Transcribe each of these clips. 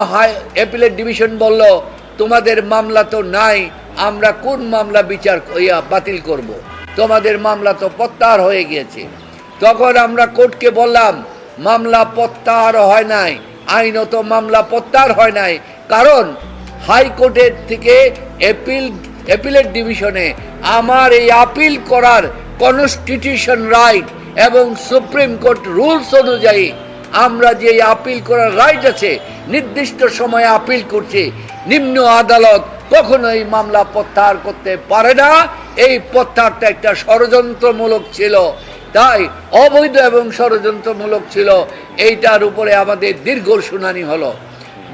High appellate division বলল, তোমাদের মামলা তো নাই, আমরা কোন মামলা বিচার ইয়া বাতিল করব। তোমাদের মামলা তো প্রত্যাহার হয়ে গিয়েছে তখন আমরা কোর্টকে বললাম, মামলা প্রত্যাহার হয় নাই, আইনত মামলা প্রত্যাহার হয় নাই, কারণ হাইকোর্টের থেকে অ্যাপিল অ্যাপিলেট ডিভিশনে আমার এই আপিল করার কনস্টিটিউশন রাইট এবং সুপ্রিম কোর্ট রুলস অনুযায়ী আমরা যে আপিল করার রাইট আছে, নির্দিষ্ট সময়ে আপিল করছি। নিম্ন আদালত কখনো এই মামলা প্রত্যাহার করতে পারে না। এই প্রত্যাহারটা একটা ষড়যন্ত্রমূলক ছিল। তাই অবৈধ এবং ষড়যন্ত্রমূলক ছিল। এইটার উপরে আমাদের দীর্ঘ শুনানি হলো।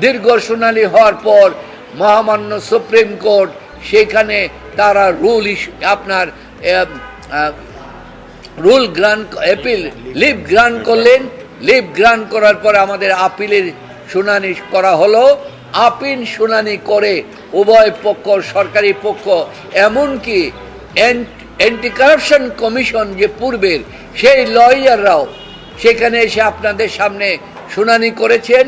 দীর্ঘ শুনানি হওয়ার পর মহামান্য সুপ্রিম কোর্ট সেখানে তারা রুল আপনার rule grant appeal leave grant করলেন। লিভ গ্রান্ট করার পর আমাদের আপিলের শুনানি করা হলো। আপিল শুনানি করে উভয় পক্ষ, সরকারি পক্ষ, এমনকি অ্যান্টি কারাপশন কমিশন যে পূর্বের, সেই লয়াররাও সেখানে এসে আপনাদের সামনে শুনানি করেছেন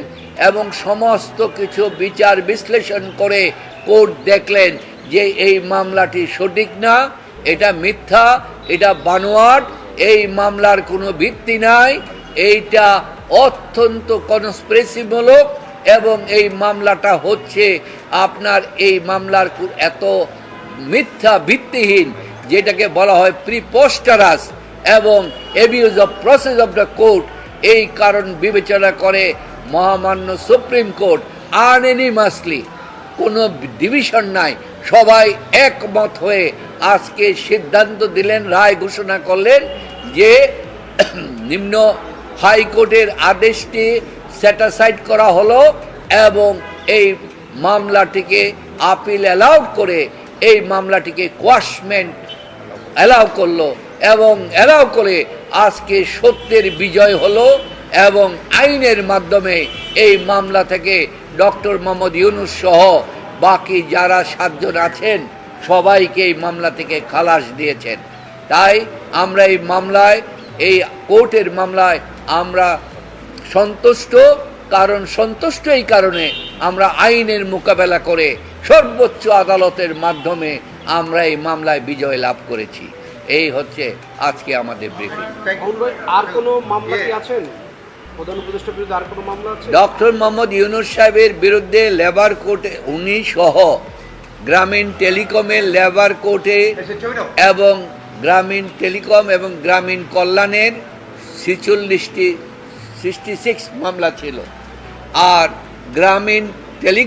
এবং সমস্ত কিছু বিচার বিশ্লেষণ করে কোর্ট দেখলেন যে এই মামলাটি সঠিক না, এটা মিথ্যা, এটা বানোয়াট, এই মামলার কোনো ভিত্তি নাই। এইটা অত্যন্ত কনস্প্রেসিমূলক এবং এই মামলাটা হচ্ছে আপনার এই মামলার এত মিথ্যা ভিত্তিহীন, যেটাকে বলা হয় প্রিপোস্টারাস এবং abuse of process of the court এই কারণ বিবেচনা করে মহামান্য সুপ্রিম কোর্ট আনএনিমাসলি কোনো ডিভিশন নাই। সবাই একমত হয়ে আজকে সিদ্ধান্ত দিলেন, রায় ঘোষণা করলেন যে নিম্ন হাইকোর্টের আদেশটি স্যাটাসাইড করা হলো এবং এই মামলাটিকে আপিল অ্যালাউ করে এই মামলাটিকে কোয়াশমেন্ট অ্যালাউ করল এবং অ্যালাউ করে আজকে সত্যের বিজয় হলো এবং আইনের মাধ্যমে এই মামলা থেকে ডক্টর মোহাম্মদ ইউনুস সহ বাকি যারা সাতজন আছেন সবাইকে এই মামলা থেকে খালাস দিয়েছেন। তাই আমরা এই মামলায়, এই কোর্টের মামলায় আমরা সন্তুষ্ট কারণ সন্তুষ্ট এই কারণে আমরা আইনের মোকাবেলা করে সর্বোচ্চ আদালতের মাধ্যমে আমরা এই মামলায় বিজয় লাভ করেছি। এই হচ্ছে আজকে আমাদের ব্রিফিং আর কোনো মামলা কি আছেন? প্রধান উপদেষ্টার বিরুদ্ধে আর কোনো মামলা আছে? ডক্টর মোহাম্মদ ইউনুস সাহেবের বিরুদ্ধে লেবার কোর্টে উনি সহ গ্রামীণ টেলিকমের লেবার কোর্টে এবং গ্রামীণ টেলিকম এবং গ্রামীণ কল্যাণের ছিচল্লিশটি সিক্সটি সিক্স মামলা ছিল। আর গ্রামীণ টেলি